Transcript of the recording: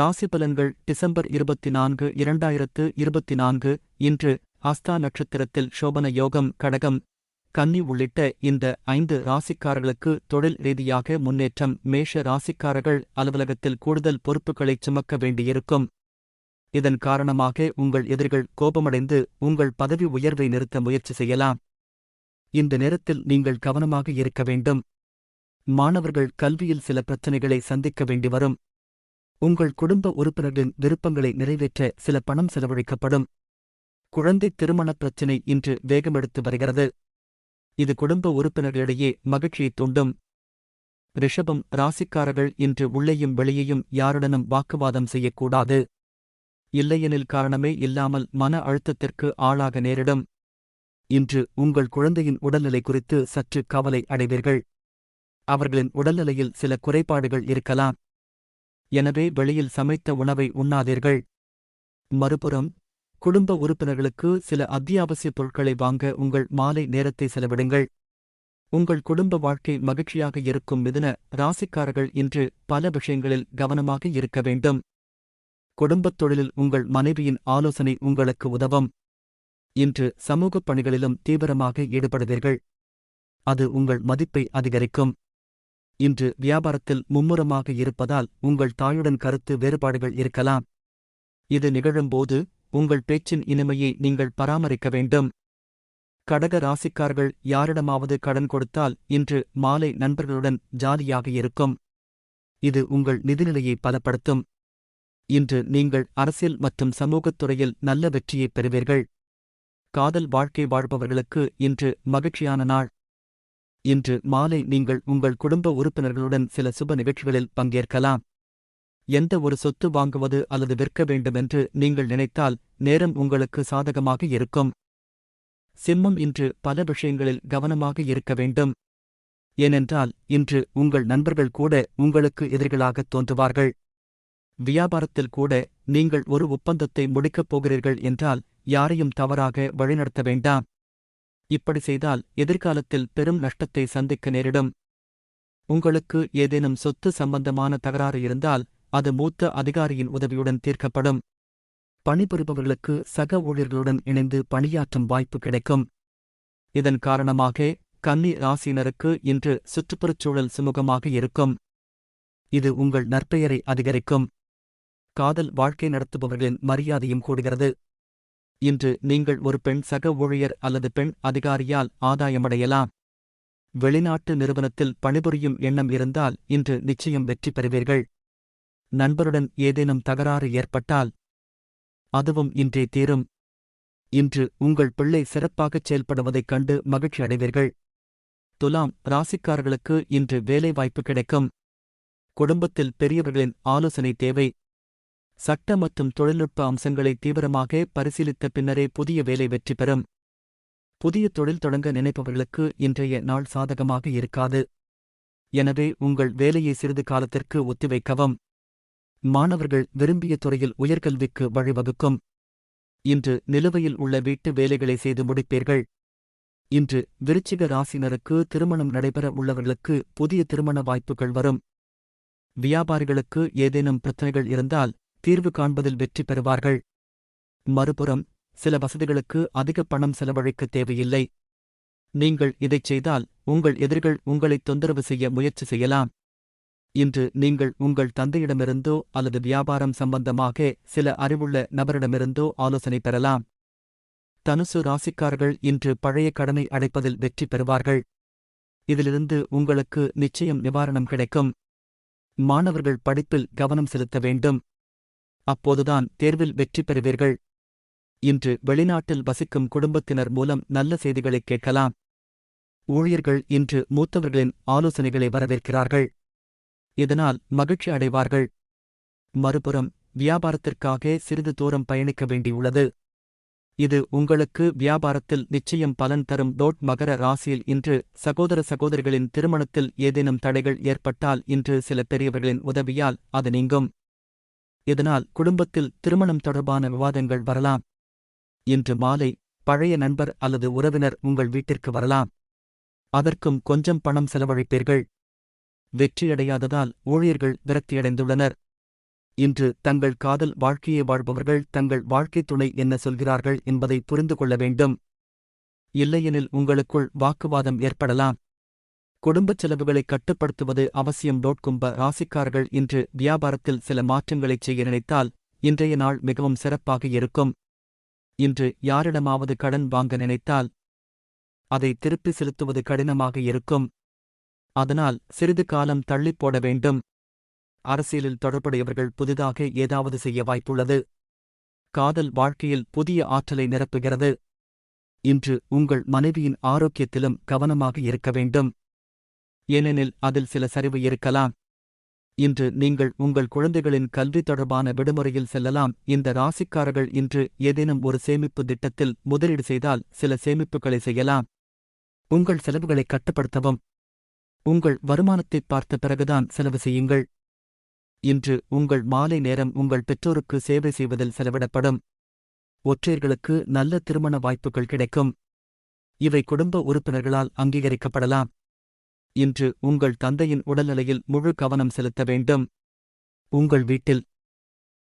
ராசி பலன்கள் டிசம்பர் இருபத்தி நான்கு இரண்டாயிரத்து இருபத்தி நான்கு இன்று ஆஸ்தா நட்சத்திரத்தில் சோபன யோகம் கடகம் கன்னி உள்ளிட்ட இந்த ஐந்து ராசிக்காரர்களுக்கு தொழில் ரீதியாக முன்னேற்றம் மேஷ ராசிக்காரர்கள் அலுவலகத்தில் கூடுதல் பொறுப்புகளைச் சுமக்க வேண்டியிருக்கும். இதன் காரணமாக உங்கள் எதிரிகள் கோபமடைந்து உங்கள் பதவி உயர்வை நிறுத்த முயற்சி செய்யலாம். இந்த நேரத்தில் நீங்கள் கவனமாக இருக்க வேண்டும். மாணவர்கள் கல்வியில் சில பிரச்சனைகளை சந்திக்க வேண்டி வரும். உங்கள் குடும்ப உறுப்பினர்களின் விருப்பங்களை நிறைவேற்ற சில பணம் செலவழிக்கப்படும். குழந்தை திருமணப் பிரச்சினை இன்று வேகமெடுத்து வருகிறது. இது குடும்ப உறுப்பினர்களிடையே மகிழ்ச்சியைத் தூண்டும். ரிஷபம் ராசிக்காரர்கள் இன்று உள்ளேயும் வெளியேயும் யாருடனும் வாக்குவாதம் செய்யக்கூடாது. இல்லையெனில் காரணமே இல்லாமல் மன அழுத்தத்திற்கு ஆளாக நேரிடும். இன்று உங்கள் குழந்தையின் உடல்நிலை குறித்து சற்று கவலை அடைவீர்கள். அவர்களின் உடல்நிலையில் சில குறைபாடுகள் இருக்கலாம். எனவே வெளியில் சமைத்த உணவை உண்ணாதீர்கள். மறுபுறம் குடும்ப உறுப்பினர்களுக்கு சில அத்தியாவசிய பொருட்களை வாங்க உங்கள் மாலை நேரத்தை செலவிடுங்கள். உங்கள் குடும்ப வாழ்க்கை மகிழ்ச்சியாக இருக்கும் மிதுன ராசிக்காரர்கள் இன்று பல விஷயங்களில் கவனமாக இருக்க வேண்டும். குடும்பத் தொழிலில் உங்கள் மனைவியின் ஆலோசனை உங்களுக்கு உதவும். இன்று சமூகப் பணிகளிலும் தீவிரமாக ஈடுபடுவீர்கள். அது உங்கள் மதிப்பை அதிகரிக்கும். இன்று வியாபாரத்தில் மும்முரமாக இருப்பதால் உங்கள் தாயுடன் கருத்து வேறுபாடுகள் இருக்கலாம். இது நிகழும்போது உங்கள் பேச்சின் இனிமையை நீங்கள் பராமரிக்க வேண்டும். கடக ராசிக்கார்கள் யாரிடமாவது கடன் கொடுத்தால் இன்று மாலை நண்பர்களுடன் ஜாலியாக இருக்கும். இது உங்கள் நிதிநிலையை பலப்படுத்தும் இன்று நீங்கள் அரசியல் மற்றும் சமூகத் துறையில் நல்ல வெற்றியைப் பெறுவீர்கள். காதல் வாழ்க்கை வாழ்பவர்களுக்கு இன்று மகிழ்ச்சியான நாள். இன்று மாலை நீங்கள் உங்கள் குடும்ப உறுப்பினர்களுடன் சில சுப நிகழ்ச்சிகளில் பங்கேற்கலாம். எந்த ஒரு சொத்து வாங்குவது அல்லது விற்க வேண்டுமென்று நீங்கள் நினைத்தால் நேரம் உங்களுக்கு சாதகமாக இருக்கும். சிம்மம் இன்று பல விஷயங்களில் கவனமாக இருக்க வேண்டும். ஏனென்றால் இன்று உங்கள் நண்பர்கள் கூட உங்களுக்கு எதிரிகளாகத் தோன்றுவார்கள். வியாபாரத்தில் கூட நீங்கள் ஒரு ஒப்பந்தத்தை முடிக்கப் போகிறீர்கள் என்றால் யாரையும் தவறாக வழிநடத்த வேண்டாம். இப்படி செய்தால் எதிர்காலத்தில் பெரும் நஷ்டத்தை சந்திக்க நேரிடும். உங்களுக்கு ஏதேனும் சொத்து சம்பந்தமான தகராறு இருந்தால் அது மூத்த அதிகாரியின் உதவியுடன் தீர்க்கப்படும். பணிபுரிபவர்களுக்கு சக ஊழியர்களுடன் இணைந்து பணியாற்றும் வாய்ப்பு கிடைக்கும். இதன் காரணமாக கன்னி ராசியினருக்கு இன்று சுற்றுப்புறச் சூழல் சுமூகமாக இருக்கும். இது உங்கள் நற்பெயரை அதிகரிக்கும். காதல் வாழ்க்கை நடத்துபவர்களின் மரியாதையும் கூடுகிறது. இன்று நீங்கள் ஒரு பெண் சக ஊழியர் அல்லது பெண் அதிகாரியால் ஆதாயமடையலாம். வெளிநாட்டு நிறுவனத்தில் பணிபுரியும் எண்ணம் இருந்தால் இன்று நிச்சயம் வெற்றி பெறுவீர்கள். நண்பருடன் ஏதேனும் தகராறு ஏற்பட்டால் அதுவும் இன்றே தீரும். இன்று உங்கள் பிள்ளை சிறப்பாகச் செயல்படுவதைக் கண்டு மகிழ்ச்சி அடைவீர்கள். துலாம் ராசிக்காரர்களுக்கு இன்று வேலைவாய்ப்பு கிடைக்கும். குடும்பத்தில் பெரியவர்களின் ஆலோசனை தேவை. சட்ட மற்றும் தொழில்நுட்ப அம்சங்களை தீவிரமாக பரிசீலித்த பின்னரே புதிய வேலை வெற்றி பெறும். புதிய தொழில் தொடங்க நினைப்பவர்களுக்கு இன்றைய நாள் சாதகமாக இருக்காது. எனவே உங்கள் வேலையை சிறிது காலத்திற்கு ஒத்திவைக்கவும். மாணவர்கள் விரும்பிய துறையில் உயர்கல்விக்கு வழிவகுக்கும். இன்று நிலுவையில் உள்ள வீட்டு வேலைகளை செய்து முடிப்பீர்கள். இன்று விருச்சிக ராசினருக்கு திருமணம் நடைபெற உள்ளவர்களுக்கு புதிய திருமண வாய்ப்புகள் வரும். வியாபாரிகளுக்கு ஏதேனும் பிரச்சனைகள் இருந்தால் தீர்வு காண்பதில் வெற்றி பெறுவார்கள். மறுபுறம் சில வசதிகளுக்கு அதிக பணம் செலவழிக்க தேவையில்லை. நீங்கள் இதைச் செய்தால் உங்கள் எதிரிகள் உங்களை தொந்தரவு செய்ய முயற்சி செய்யலாம். இன்று நீங்கள் உங்கள் தந்தையிடமிருந்தோ அல்லது வியாபாரம் சம்பந்தமாக சில அறிவுள்ள நபரிடமிருந்தோ ஆலோசனை பெறலாம். தனுசு ராசிக்காரர்கள் இன்று பழைய கடனை அடைப்பதில் வெற்றி பெறுவார்கள். இதிலிருந்து உங்களுக்கு நிச்சயம் நிவாரணம் கிடைக்கும். மாணவர்கள் படிப்பில் கவனம் செலுத்த வேண்டும். அப்போதுதான் தேர்வில் வெற்றி பெறுவீர்கள். இன்று வெளிநாட்டில் வசிக்கும் குடும்பத்தினர் மூலம் நல்ல செய்திகளைக் கேட்கலாம். ஊழியர்கள் இன்று மூத்தவர்களின் ஆலோசனைகளை வரவேற்கிறார்கள். இதனால் மகிழ்ச்சி அடைவார்கள். மறுபுறம் வியாபாரத்திற்காக சிறிது தூரம் பயணிக்க வேண்டியுள்ளது. இது உங்களுக்கு வியாபாரத்தில் நிச்சயம் பலன் தரும் டோட் மகர ராசியில் இன்று சகோதர சகோதரிகளின் திருமணத்தில் ஏதேனும் தடைகள் ஏற்பட்டால் இன்று சில பெரியவர்களின் உதவியால் அது நீங்கும். இதனால் குடும்பத்தில் திருமணம் தொடர்பான விவாதங்கள் வரலாம்? இன்று மாலை பழைய நண்பர் அல்லது உறவினர் உங்கள் வீட்டிற்கு வரலாம். அதற்கும் கொஞ்சம் பணம் செலவழிப்பீர்கள். வெற்றியடையாததால் ஊழியர்கள் விரக்தியடைந்துள்ளனர். இன்று தங்கள் காதல் வாழ்க்கையை வாழ்பவர்கள் தங்கள் வாழ்க்கைத் துணை என்ன சொல்கிறார்கள் என்பதை புரிந்து கொள்ள வேண்டும். இல்லையெனில் உங்களுக்குள் வாக்குவாதம் ஏற்படலாம். குடும்பச் செலவுகளை கட்டுப்படுத்துவது அவசியம். டோட்கும்ப ராசிக்காரர்கள் இன்று வியாபாரத்தில் சில மாற்றங்களைச் செய்ய நினைத்தால் இன்றைய நாள் மிகவும் சிறப்பாக இருக்கும். இன்று யாரிடமாவது கடன் வாங்க நினைத்தால் அதை திருப்பி செலுத்துவது கடினமாக இருக்கும். அதனால் சிறிது காலம் தள்ளிப் போட வேண்டும். அரசியலில் தொடர்புடையவர்கள் புதிதாக ஏதாவது செய்ய வாய்ப்புள்ளது. காதல் வாழ்க்கையில் புதிய ஆற்றலை நிரப்புகிறது. இன்று உங்கள் மனைவியின் ஆரோக்கியத்திலும் கவனமாக இருக்க வேண்டும். ஏனெனில் அதில் சில சரிவு இருக்கலாம். இன்று நீங்கள் உங்கள் குழந்தைகளின் கல்வி தொடர்பான விடுமுறையில் செல்லலாம். இந்த ராசிக்காரர்கள் இன்று ஏதேனும் ஒரு சேமிப்பு திட்டத்தில் முதலீடு செய்தால் சில சேமிப்புகளை செய்யலாம். உங்கள் செலவுகளை கட்டுப்படுத்தவும். உங்கள் வருமானத்தைப் பார்த்த பிறகுதான் செலவு செய்யுங்கள். இன்று உங்கள் மாலை நேரம் உங்கள் பெற்றோருக்கு சேவை செய்வதில் செலவிடப்படும். ஒற்றையர்களுக்கு நல்ல திருமண வாய்ப்புகள் கிடைக்கும். இவை குடும்ப உறுப்பினர்களால் அங்கீகரிக்கப்படலாம். இன்று உங்கள் தந்தையின் உடல்நிலையில் முழு கவனம் செலுத்த வேண்டும். உங்கள் வீட்டில்